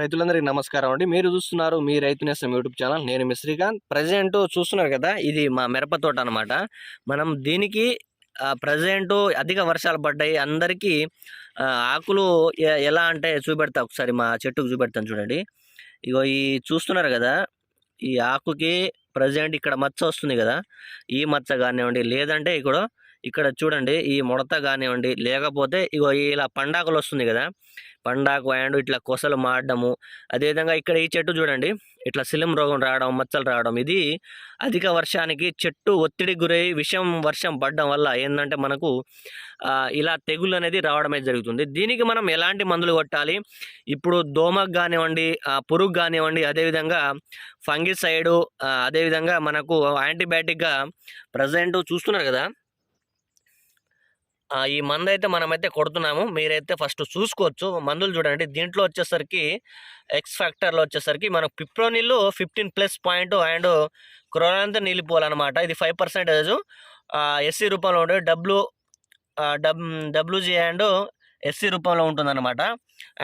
రైతులందరికీ నమస్కారం అండి. మీరు చూస్తున్నారు మీ రైతు నేస్తం యూట్యూబ్ ఛానల్. నేను మీ శ్రీకాంత్. ప్రజెంట్ చూస్తున్నారు కదా ఇది మా మిరప తోట అనమాట మనం దీనికి ప్రజెంట్ అధిక వర్షాలు పడ్డాయి. అందరికీ ఆకులు ఎలా అంటే చూపెడతా ఒకసారి మా చెట్టుకు చూపెడతాను చూడండి. ఇగో ఈ చూస్తున్నారు కదా ఈ ఆకుకి ప్రజెంట్ ఇక్కడ మచ్చ వస్తుంది కదా ఈ మచ్చ కానివ్వండి లేదంటే ఇక్కడ ఇక్కడ చూడండి ఈ ముడత కానివ్వండి లేకపోతే ఇగో ఇలా పండాకులు వస్తుంది కదా పండాకు అండ్ ఇట్లా కొసలు మాడడము అదేవిధంగా ఇక్కడ ఈ చెట్టు చూడండి ఇట్లా సిలిం రోగం రావడం మచ్చలు రావడం ఇది అధిక వర్షానికి చెట్టు ఒత్తిడి గురై విషం వర్షం పడడం వల్ల ఏంటంటే మనకు ఇలా తెగులు అనేది రావడమే జరుగుతుంది. దీనికి మనం ఎలాంటి మందులు కొట్టాలి? ఇప్పుడు దోమకు కానివ్వండి పురుగు కానివ్వండి అదేవిధంగా ఫంగిసైడు అదేవిధంగా మనకు యాంటీబయాటిక్గా ప్రజెంట్ చూస్తున్నారు కదా ఈ మందు అయితే మనమైతే కొడుతున్నాము. మీరైతే ఫస్ట్ చూసుకోవచ్చు. మందులు చూడండి. దీంట్లో వచ్చేసరికి ఎక్స్ ఫ్యాక్టర్లో వచ్చేసరికి మనకు fipronil fifteen plus point and క్రోరాంత నిలిపోవాలన్నమాట ఇది ఫైవ్ పర్సెంటేజ్. ఎస్సీ రూపంలో ఉంటుంది W dub WG and SC రూపంలో ఉంటుందన్నమాట.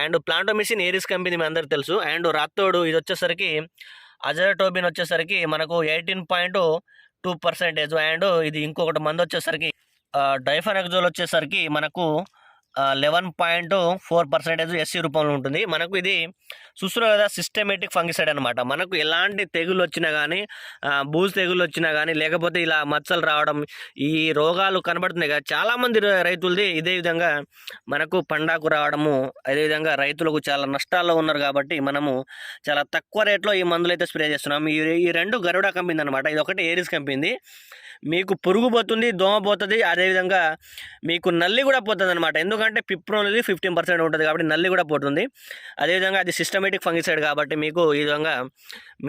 అండ్ ప్లాంటో మిషన్ ఏరిస్ కంపెనీ మీ అందరికి తెలుసు. అండ్ రాత్తోడు ఇది వచ్చేసరికి అజరటోబిన్ వచ్చేసరికి మనకు eighteen point two percentage. And ఇది ఇంకొకటి మంది వచ్చేసరికి డైఫానెక్జోల్ వచ్చేసరికి మనకు eleven point four percentage SC రూపంలో ఉంటుంది. మనకు ఇది చూస్తున్నారు కదా సిస్టమేటిక్ ఫంగిసైడ్ అనమాట మనకు ఎలాంటి తెగులు వచ్చినా కానీ బూజు తెగులు వచ్చినా కానీ లేకపోతే ఇలా మచ్చలు రావడం ఈ రోగాలు కనబడుతున్నాయి కదా చాలామంది రైతులది ఇదే విధంగా మనకు పండాకు రావడము అదేవిధంగా రైతులకు చాలా నష్టాల్లో ఉన్నారు కాబట్టి మనము చాలా తక్కువ రేట్లో ఈ మందులు అయితే స్ప్రే చేస్తున్నాం. ఈ ఈ రెండు గరుడ కంపెనీ అనమాట ఇది ఒకటి ఏరిస్ కంపెనీ మీకు పురుగు పోతుంది దోమ పోతుంది అదేవిధంగా మీకు నల్లి కూడా పోతుంది అనమాట ఎందుకంటే పిప్రోన్ అనేది ఫిఫ్టీన్ పర్సెంట్ ఉంటుంది కాబట్టి నల్లి కూడా పోతుంది. అదేవిధంగా అది సిస్టమేటిక్ ఫంగిసైడ్ కాబట్టి మీకు ఈ విధంగా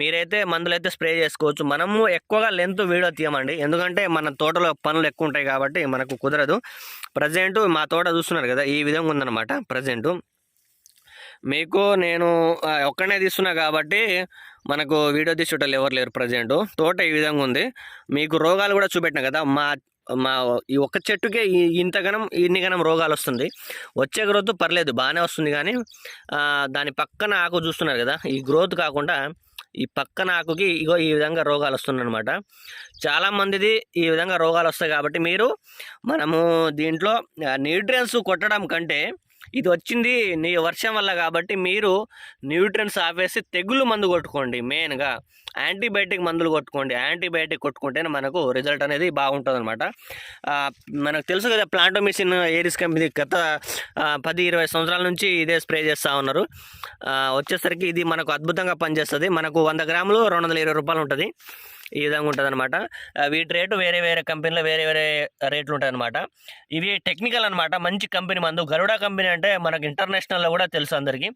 మీరైతే మందులు అయితే స్ప్రే చేసుకోవచ్చు. మనము ఎక్కువగా లెంత్ వీడియో తీయమండి. ఎందుకంటే మన తోటలో పనులు ఎక్కువ ఉంటాయి కాబట్టి మనకు కుదరదు. ప్రజెంట్ మా తోట చూస్తున్నారు కదా ఈ విధంగా ఉందన్నమాట ప్రజెంటు. మీకు నేను ఆ, ఒక్కనే తీస్తున్నా కాబట్టి మనకు వీడియో తీసేటోళ్ళు ఎవరు లేరు ప్రజెంట్. తోట ఈ విధంగా ఉంది. మీకు రోగాలు కూడా చూపెట్టినా కదా మా మా ఈ ఒక్క చెట్టుకే ఇంతగనం ఇన్ని గనం రోగాలు వస్తుంది. వచ్చే గ్రోత్ పర్లేదు బాగానే వస్తుంది కానీ దాని పక్కన ఆకు చూస్తున్నారు కదా ఈ గ్రోత్ కాకుండా ఈ పక్కన ఆకుకి ఇగో ఈ విధంగా రోగాలు వస్తున్నాయి చాలామందిది ఈ విధంగా రోగాలు వస్తాయి కాబట్టి మీరు మనము దీంట్లో న్యూట్రియన్స్ కొట్టడం కంటే ఇది వచ్చింది నీ వర్షం వల్ల కాబట్టి మీరు న్యూట్రియన్స్ ఆపేసి తెగులు మందు కొట్టుకోండి మెయిన్గా. యాంటీబయాటిక్ మందులు కొట్టుకోండి. యాంటీబయాటిక్ కొట్టుకుంటేనే మనకు రిజల్ట్ అనేది బాగుంటుంది అనమాట మనకు తెలుసు కదా ప్లాంటోమిసిన్ ఏరిస్ కంపెనీ గత పది ఇరవై సంవత్సరాల నుంచి ఇదే స్ప్రే చేస్తూ ఉన్నారు. వచ్చేసరికి ఇది మనకు అద్భుతంగా పనిచేస్తుంది. మనకు వంద గ్రాములు రెండు వందల ఇరవై రూపాయలు ఉంటుంది. ఈ విధంగా ఉంటుంది అనమాట వీటి రేటు వేరే వేరే కంపెనీలో వేరే వేరే రేట్లు ఉంటాయి అనమాట ఇవి టెక్నికల్ అనమాట మంచి కంపెనీ మందు. గరుడా కంపెనీ అంటే మనకు ఇంటర్నేషనల్లో కూడా తెలుసు అందరికీ.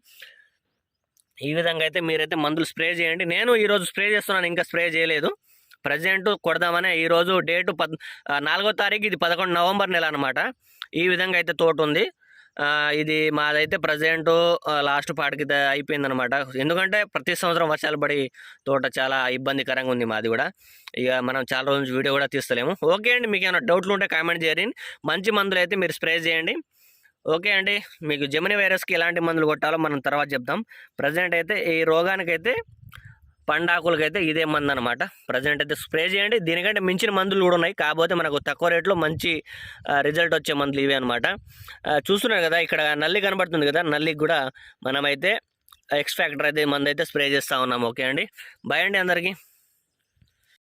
ఈ విధంగా అయితే మీరైతే మందులు స్ప్రే చేయండి. నేను ఈరోజు స్ప్రే చేస్తున్నాను ఇంకా స్ప్రే చేయలేదు. ప్రజెంట్ కొడదామనే ఈరోజు డేటు పద్ నాలుగో తారీఖు ఇది పదకొండు నవంబర్ నెల అనమాట ఈ విధంగా అయితే తోట ఉంది ఇది మాదైతే ప్రజెంట్ లాస్ట్ పాటికి అయిపోయింది అనమాట ఎందుకంటే ప్రతి సంవత్సరం వర్షాలు పడి తోట చాలా ఇబ్బందికరంగా ఉంది మాది కూడా. ఇక మనం చాలా రోజు వీడియో కూడా తీస్తలేము. ఓకే అండి మీకు ఏమైనా డౌట్లు ఉంటే కామెంట్ చేయండి. మంచి మందులు అయితే మీరు స్ప్రే చేయండి. ఓకే అండి మీకు జమిని వైరస్కి ఎలాంటి మందులు కొట్టాలో మనం తర్వాత చెప్తాం ప్రజెంట్ అయితే ఈ రోగానికైతే పండాకులకైతే ఇదే మందు అనమాట ప్రజెంట్ అయితే స్ప్రే చేయండి. దీనికంటే మించిన మందులు కూడా ఉన్నాయి. కాకపోతే మనకు తక్కువ రేట్లో మంచి రిజల్ట్ వచ్చే మందులు ఇవే అనమాట. చూస్తున్నారు కదా ఇక్కడ నల్లి కనబడుతుంది కదా నల్లికి కూడా మనమైతే ఎక్స్ట్రాక్టర్ అయితే మందు అయితే స్ప్రే చేస్తూ ఉన్నాం ఓకే అండి. బాయ్ అండి అందరికీ.